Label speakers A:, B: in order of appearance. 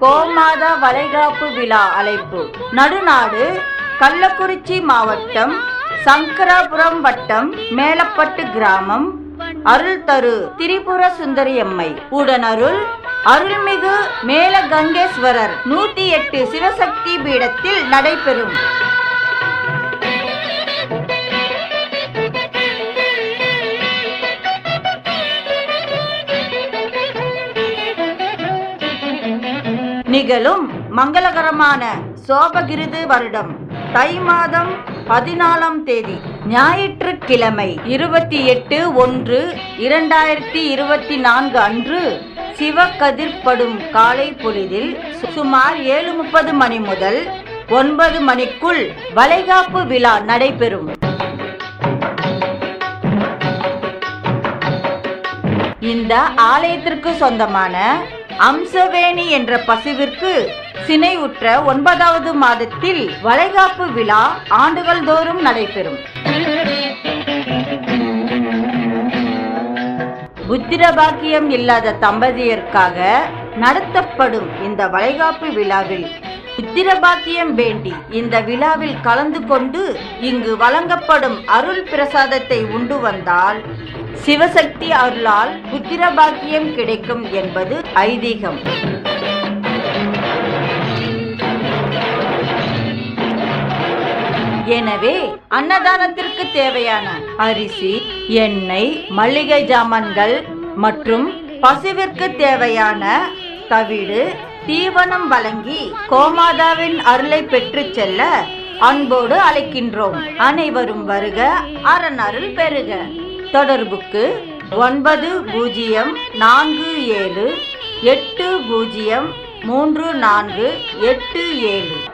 A: கோமாதா
B: வளைகாப்பு விழா அழைப்பு. நடுநாடு கள்ளக்குறிச்சி மாவட்டம் சங்கராபுரம் வட்டம் மேலப்பட்டு கிராமம். அருள் தரு திரிபுர சுந்தரியம்மை உடனருள் அருள்மிகு மேலகங்கேஸ்வரர். நூத்தி எட்டு சிவசக்தி பீடத்தில் நடைபெறும். நிகழும் மங்களகரமான சோபகிருது வருடம் தை மாதம் பதினாலாம் தேதி ஞாயிற்றுக்கிழமை இருபத்தி எட்டு ஒன்று இரண்டாயிரத்தி இருபத்தி நான்கு அன்று சிவக்கதிர்படும் காலை பொழுதில் சுமார் ஏழு முப்பது மணி முதல் ஒன்பது மணிக்குள் வளைகாப்பு விழா நடைபெறும். இந்த ஆலயத்திற்கு சொந்தமான அம்சவேணி என்ற பசுவிற்கு சினையுற்ற ஒன்பதாவது மாதத்தில் வளைகாப்பு விழா ஆண்டுகள் தோறும் நடைபெறும். புத்திரபாக்கியம் இல்லாத தம்பதியருக்காக நடத்தப்படும் இந்த வளைகாப்பு விழாவில் புத்திரபாக்கியம் வேண்டி இந்த விழாவில் கலந்து கொண்டு இங்கு வழங்கப்படும் அருள் பிரசாதத்தை உண்டு வந்தால் சிவசக்தி அருளால் புத்திரபாக்கியம் கிடைக்கும் என்பது ஐதீகம். எனவே அன்னதானத்திற்கு தேவையான அரிசி எண்ணெய் மளிகை ஜாமான்கள் மற்றும் பசுவிற்கு தேவையான தவிடு தீவனம் வழங்கி கோமாதாவின் அருளை பெற்றுச் செல்ல அன்போடு அழைக்கின்றோம். அனைவரும் வருக அரண் அருள் பெறுக. தொடர்புக்கு ஒன்பது பூஜ்ஜியம் நான்கு ஏழு எட்டு பூஜ்ஜியம் மூன்று நான்கு எட்டு ஏழு.